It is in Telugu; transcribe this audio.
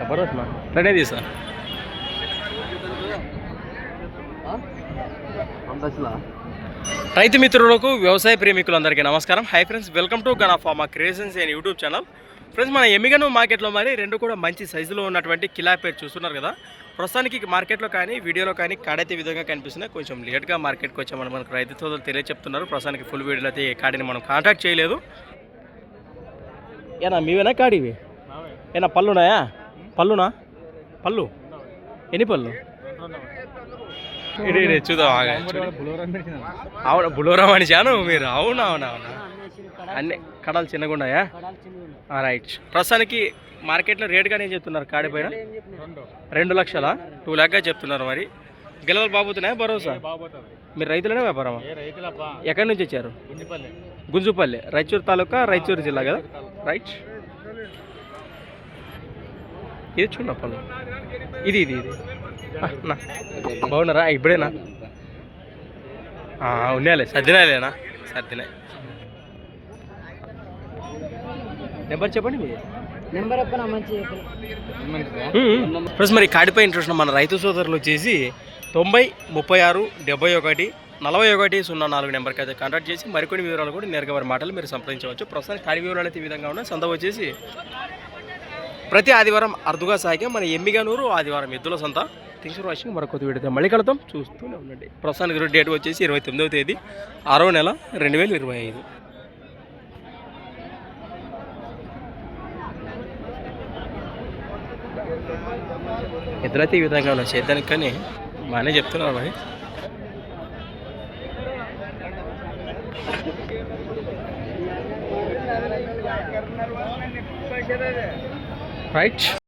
మా తీసా రైతు మిత్రులకు వ్యవసాయ ప్రేమికులందరికీ నమస్కారం. Hi friends welcome to Gana farmer creations and YouTube channel friends మన ఎమ్మిగను మార్కెట్లో మరి రెండు కూడా మంచి సైజులో ఉన్నటువంటి కిలా పేరు చూస్తున్నారు కదా. ప్రస్తుతానికి మార్కెట్లో కానీ వీడియోలో కానీ కాడైతే విధంగా కనిపిస్తున్నాయి. కొంచెం లేట్గా మార్కెట్కి వచ్చామని మనకు రైతు సోదరులు తెలియచెప్తున్నారు. ప్రస్తుతానికి ఫుల్ వీడియోలో అయితే కాడిని మనం కాంటాక్ట్ చేయలేదు. ఏనా మీవేనా కాడివి? ఏనా పళ్ళున్నాయా? పళ్ళునా? పళ్ళు? ఎన్ని పళ్ళు? ఇటు ఇటు చూద్దాం అవును బులోరా మనిషాను మీరు? అవును అవును అవును? అన్ని కడాలు చిన్నగా ఉన్నాయా? రైట్. ప్రస్తుతానికి మార్కెట్లో రేట్ కానీ ఏం చెప్తున్నారు కాడి పైన? రెండు. లక్షల? టూ ల్యాక్గా చెప్తున్నారు మరి. గిల్లలు బాబుతున్నాయా భరోసా? మీరు రైతులనే వ్యాపారమా? ఎక్కడి నుంచి వచ్చారు? గుంజుపల్లి. రాయచూరు తాలూకా రాయచూరు జిల్లా కదా? రైట్. ఇది చూడ పళ్ళు? ఇది ఇది ఇది. బాగున్నారా? ఇప్పుడేనా? ఉన్నాలే సర్దినాలేనా సర్దినాయి. నెంబర్ చెప్పండి మీ. నెంబర్ ఒక్క మంచి ప్లస్ మరి కాడిపై ఇంట్రెస్ట్ మన రైతు సోదరులు వచ్చేసి తొంభై ముప్పై ఆరు డెబ్బై ఒకటి నలభై ఒకటి సున్నా నాలుగు నెంబర్కి అయితే కాంటాక్ట్ చేసి మరికొన్ని వివరాలు కూడా నేరుగా వారి మాటలు మీరు సంప్రదించవచ్చు. ప్రస్తుతానికి కాడి వివరాలు అయితే ఈ విధంగా ఉన్నాయి. సంత వచ్చేసి ప్రతి ఆదివారం అరుదుగా సాగే మన ఎమ్మిగనూరు ఆదివారం ఎద్దుల సంత. థింగ్స్ ఫర్ వాచింగ్ మరొక వీడియో మళ్ళీ కలుద్దాం. చూస్తూనే ఉండండి. ప్రస్తుతానికి ఈరోజు డేట్ వచ్చేసి ఇరవై తొమ్మిదవ తేదీ ఆరో నెల రెండు వేల ఇరవై ఐదు. ఎదురైతే ఈ విధంగా ఉన్నాయి చేద్దానికి కానీ బాగానే చెప్తున్నారు మరి. రైట్